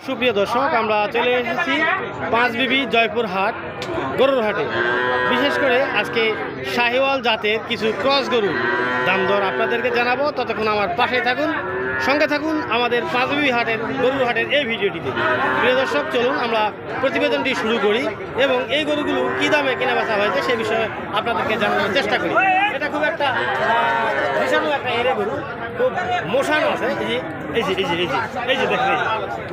সুপ্রিয় দর্শক, আমরা চলে এসেছি পাঁচ বিবি জয়পুর হাট, গরুর হাটে। বিশেষ করে আজকে শাহিওয়াল জাতের কিছু ক্রস গরু। দাম দর আপনাদেরকে জানাব, ততক্ষণ আমার পাশে থাকুন, সঙ্গে থাকুন আমাদের পাঁচ বিবি হাটের, গরুর হাটের এই ভিডিওটিতে। প্রিয় দর্শক, চলুন আমরা প্রতিবেদনটি শুরু করি এবং এই গরুগুলো কী দামে কেনা বেচা হয়েছে সে বিষয়ে আপনাদেরকে জানানোর চেষ্টা করি। এটা খুব একটা আহ, ভীষণ একটা এরে গরু খুব মশানো আছে। এই যে এই যে এই যে এই যে এই যে দেখেন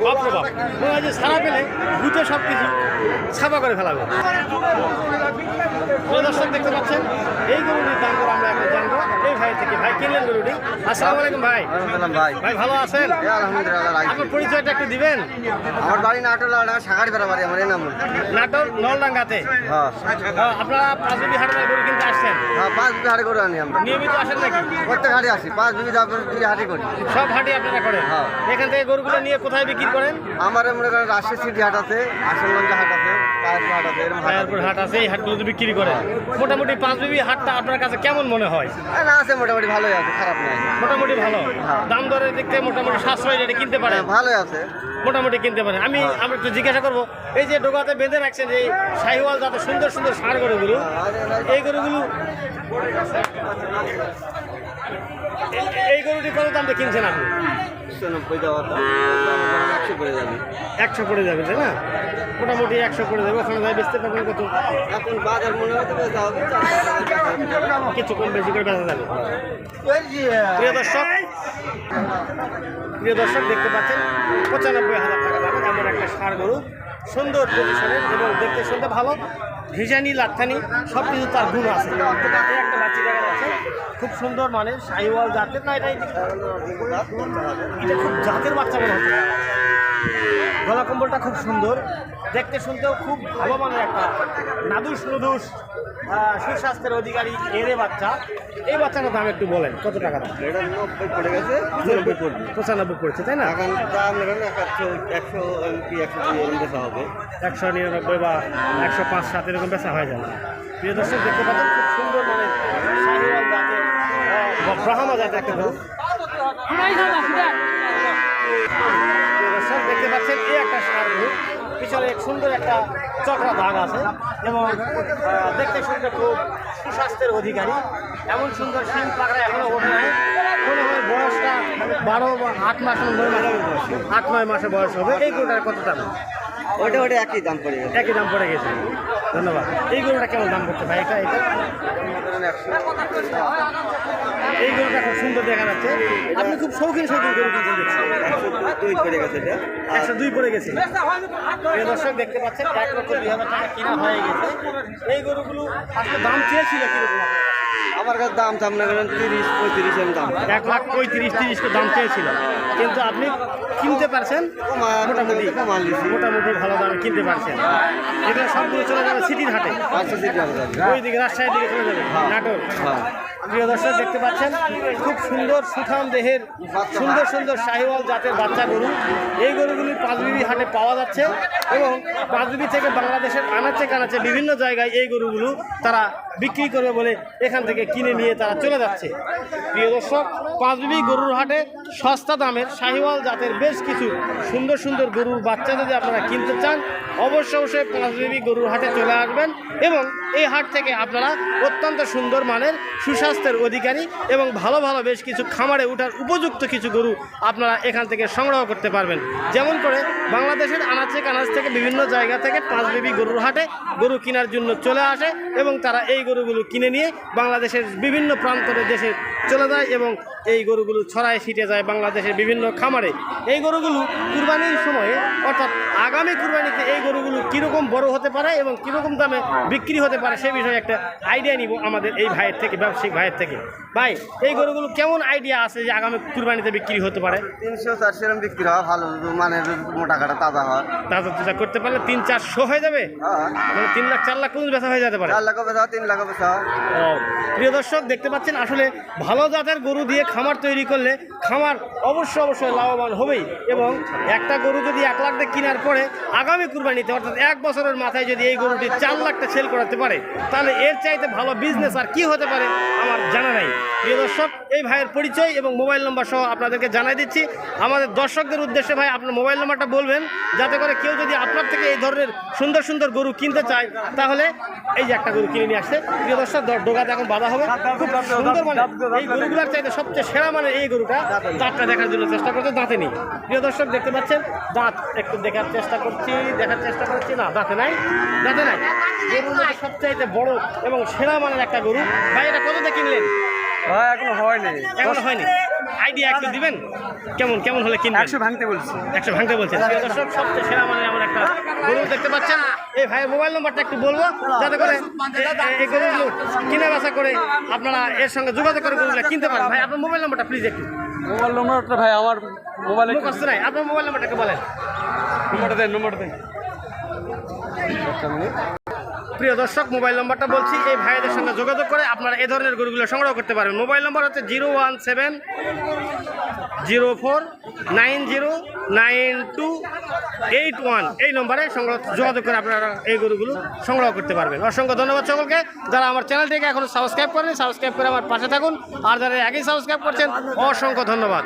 বাপ রে বাপ মনে সারা পেলে গুতে সব কিছু ছাপা করে ফেলাবে দর্শক, দেখতে পাচ্ছেন, এই গরুটির দাম করে আমরা এই ভাই থেকে ভাই কিনলেন গরুটি? আসসালামু আলাইকুম ভাই। ভাই। ভাই ভালো আছেন? আলহামদুলিল্লাহ আপনার পরিচয়টা একটু দিবেন? আমার বাড়ি নাটোর সাগারি বেড়া বাড়ি আমার নাম। নাটোর নলডাঙ্গাতে? হ্যাঁ। আপনারা পাঁচ বিবি হাটের গরু কিনতে আসছেন? হ্যাঁ পাঁচ হাটে করে আনি আমরা। নিয়মিত আসেন নাকি? প্রত্যেক হাটে আসি পাঁচ হাটে করি। সব হাটে আপনারা করেন? হ্যাঁ। এখান থেকে গরুগুলো নিয়ে কোথায় বিক্রি করেন? আমার মনে করেন রাজশাহী সিটি হাট আছে আসনগঞ্জ হাট আছে কায়েরপুর হাট আছে এরকম হাট আছে। হায়ারপুর হাট আছে এই হাটগুলোতে বিক্রি করেন মোটামুটি পাঁচ বিবি হাটটা আপনার কাছে কেমন মনে হয়? না আছে মোটামুটি ভালোই আছে খারাপ নয় মোটামুটি ভালো? হ্যাঁ। দাম দরের দিক থেকে মোটামুটি সাশ্রয় রেটে কিনতে পারেন। হ্যাঁ, ভালোই আছে। মোটামুটি কিনতে পারেন। আমি হ্যাঁ। আমরা একটু জিজ্ঞাসা করব এই যে ডোকাতে বেঁধে রাখছেন যে শাহিওয়াল যাতে সুন্দর সুন্দর সার গরুগুলো এই গরুগুলো এই- গরুটি কত দাম দিয়ে কিনছেন আপনি? একশো নব্বই দেওয়া একশো করে যাবে। একশো পড়ে যাবে তাই না? মোটামুটি একশো পড়ে যাবে। ওখানে যাই বেচতে পারবেন কত? এখন বাজার মনে হতে। কিছু কম বেশি করে বেচা যাবে। প্রিয় দর্শক প্রিয় দর্শক দেখতে পাচ্ছেন পঁচানব্বই হাজার টাকা দামে এমন একটা সার গরু। সুন্দর পজিশনের এবং দেখতে শুনতে ভালো। ভিজানি লাখানি সব কিছু তার গুণ আছে। একটা বাচ্চা খুব সুন্দর মানে সাইওয়াল জাতের, না, এটা এটা খুব জাতের বাচ্চা মনে হচ্ছে। গলা কম্বলটা খুব সুন্দর, দেখতে শুনতেও খুব ভালো মানের একটা নাদুস নুদুস সুস্বাস্থ্যের অধিকারী এরে বাচ্চা। এই বাচ্চাটার দাম একটু বলেন কত টাকা দাম? এটা নব্বই পড়ে গেছে পঁচানব্বই পড়বে। পঁচানব্বই পড়েছে তাই না? এখন দাম নেবেন একশো একশো এমপি একশো দুই এরকম বেচা হবে। একশো নিরানব্বই বা একশো পাঁচ সাত এরকম বেচা হয়ে যাবে। প্রিয় দর্শক দেখতে পাচ্ছেন খুব সুন্দর মানে ব্রাহ্মা জাতের একটা গরু। দেখতে পাচ্ছেন এই একটা সার গরু। এক সুন্দর একটা চক্রা দাগ আছে এবং দেখতে শুনতে খুব সুস্বাস্থ্যের অধিকারী। এমন সুন্দর শিম পাকড়া এখনও ওঠে নাই। মনে হয় বয়সটা বারো বা আট মাস নয় মাস আট নয় মাসে বয়স হবে। এই গরুটার কত দাম? ওইটা ওইটা একই দাম পড়ে গেছে। একই দাম পড়ে গেছে। ধন্যবাদ। এই গরুটা কেমন দাম পড়ছে ভাই? এটা এটা? এই গরুটা খুব সুন্দর দেখা যাচ্ছে। আপনি খুব শৌখিন শৌখিন গরু কিনছেন দুই পড়ে গেছে এটা। একশো দুই পড়ে গেছে। প্রিয় দর্শক দেখতে পাচ্ছেন এক লক্ষ দুই হাজার টাকা কেনা হয়ে গেছে। এই গরুগুলো আসলে দাম চেয়েছিল কীরকম? আমার কাছে দাম দাম না করেন তিরিশ পঁয়ত্রিশ এরকম দাম। এক লাখ পঁয়ত্রিশ তিরিশ দাম চেয়েছিল। কিন্তু আপনি কিনতে পারছেন? মোটামুটি। মোটামুটি ভালো দামে কিনতে পারছেন। এগুলো সবগুলো চলে যাবে সিটির হাটে। আচ্ছা আছে ওই দিকে রাজশাহীর দিকে চলে যাবে। নাটোর। হ্যাঁ। প্রিয় দর্শক, দেখতে পাচ্ছেন, খুব সুন্দর সুঠাম দেহের, সুন্দর সুন্দর শাহিওয়াল জাতের বাচ্চা গরু। এই গরুগুলি পাঁচবিবি হাটে পাওয়া যাচ্ছে এবং পাঁচবিবি থেকে বাংলাদেশের আনাচে কানাচে বিভিন্ন জায়গায় এই গরুগুলো তারা বিক্রি করবে বলে এখান থেকে কিনে নিয়ে তারা চলে যাচ্ছে। প্রিয় দর্শক, পাঁচবিবি গরুর হাটে সস্তা দামের শাহিওয়াল জাতের বেশ কিছু সুন্দর সুন্দর গরুর বাচ্চা যদি আপনারা কিনতে চান, অবশ্যই অবশ্যই পাঁচবিবি গরুর হাটে চলে আসবেন এবং এই হাট থেকে আপনারা অত্যন্ত সুন্দর মানের সুস্বাস্থ্যের অধিকারী এবং ভালো ভালো বেশ কিছু খামারে ওঠার উপযুক্ত কিছু গরু আপনারা এখান থেকে সংগ্রহ করতে পারবেন। যেমন করে বাংলাদেশের আনাচে কানাচ থেকে বিভিন্ন জায়গা থেকে পাঁচ বেবি গরুর হাটে গরু কেনার জন্য চলে আসে এবং তারা এই গরুগুলো কিনে নিয়ে বাংলাদেশের বিভিন্ন প্রান্তরে দেশে চলে যায় এবং এই গরুগুলো ছড়ায় ছিটে যায় বাংলাদেশের বিভিন্ন খামারে। এই গরুগুলো কুরবানির সময়ে অর্থাৎ আগামী কুরবানিতে এই গরুগুলো কীরকম বড় হতে পারে এবং কীরকম দামে বিক্রি হতে পারে সে বিষয়ে একটা আইডিয়া নিব আমাদের এই ভাইয়ের থেকে ব্যবসায়িক ভাইয়ের থেকে। ভাই এই গরুগুলো কেমন আইডিয়া আছে যে আগামী কুরবানিতে বিক্রি হতে পারে? তিনশো চারশো এরকম বিক্রি হয় ভালো মানে মোটা কাটা তাজা হয়। তাজা তাজা করতে পারলে তিন চারশো হয়ে যাবে? হ্যাঁ। মানে তিন লাখ চার লাখ কোন বেচা হয়ে যেতে পারে? চার লাখ বেচা তিন লাখ বেচা ও, প্রিয় দর্শক দেখতে পাচ্ছেন আসলে ভালো জাতের গরু দিয়ে খামার তৈরি করলে খামার অবশ্যই অবশ্যই লাভবান হবেই। এবং একটা গরু যদি এক লাখ দিয়ে কেনার পরে আগামী কুরবানিতে, অর্থাৎ এক বছরের মাথায় যদি এই গরুটি চার লাখটা সেল করাতে পারে, তাহলে এর চাইতে ভালো বিজনেস আর কি হতে পারে আমার জানা নাই। প্রিয় দর্শক, এই ভাইয়ের পরিচয় এবং মোবাইল নম্বর সহ আপনাদেরকে জানাই দিচ্ছি। আমাদের দর্শকদের উদ্দেশ্যে ভাই, আপনার মোবাইল নাম্বারটা বলবেন, যাতে করে কেউ যদি আপনার থেকে এই ধরনের সুন্দর সুন্দর গরু কিনতে চায়, তাহলে এই যে একটা গরু কিনে নিয়ে আসছে। প্রিয় দর্শক ডোগাতে এখন বাধা হবে। খুব সুন্দর মানে এই গরুগুলোর চাইতে সবচেয়ে সেরা মানে এই গরুটা দাঁতটা দেখার জন্য চেষ্টা করছে, দাঁতে নেই। প্রিয় দর্শক, দেখতে পাচ্ছেন, দাঁত একটু দেখার চেষ্টা করছি, দেখার চেষ্টা করছি, না, দাঁতে নাই দাঁতে নাই। মধ্যে সবচাইতে বড় এবং সেরা মানের একটা গরু। ভাই, এটা কততে কিনলেন? ভাই এখনও হয়নি। এখনও হয়নি? আইডিয়া একটু দিবেন? কেমন কেমন হলে কিনবেন? একশো ভাঙতে বলছি। একশো ভাঙতে বলছেন। দর্শক সবচেয়ে সেরা মানে এমন একটা গরু দেখতে পাচ্ছেন। এই ভাইয়ের মোবাইল নম্বরটা একটু বলব যাতে করে এই গরুগুলো কিনে করে আপনারা এর সঙ্গে যোগাযোগ করে গরুগুলো কিনতে পারেন। ভাই আপনার মোবাইল নম্বরটা প্লিজ একটু। মোবাইল নম্বরটা ভাই আমার মোবাইলে মুখস্থ নাই। আপনার মোবাইল নম্বরটা একটু বলেন। নম্বরটা দেন নম্বরটা দেন। প্রিয় দর্শক, মোবাইল নম্বরটা বলছি, এই ভাইদের সঙ্গে যোগাযোগ করে আপনারা এ ধরনের গরুগুলো সংগ্রহ করতে পারবেন। মোবাইল নম্বর হচ্ছে zero one seven zero four nine zero nine two eight one. এই নম্বরে সংগ্রহ, যোগাযোগ করে আপনারা এই গরুগুলো সংগ্রহ করতে পারবেন। অসংখ্য ধন্যবাদ সকলকে। যারা আমার চ্যানেলটিকে এখনও সাবস্ক্রাইব করেনি সাবস্ক্রাইব করে আমার পাশে থাকুন। আর যারা আগেই সাবস্ক্রাইব করছেন, অসংখ্য ধন্যবাদ।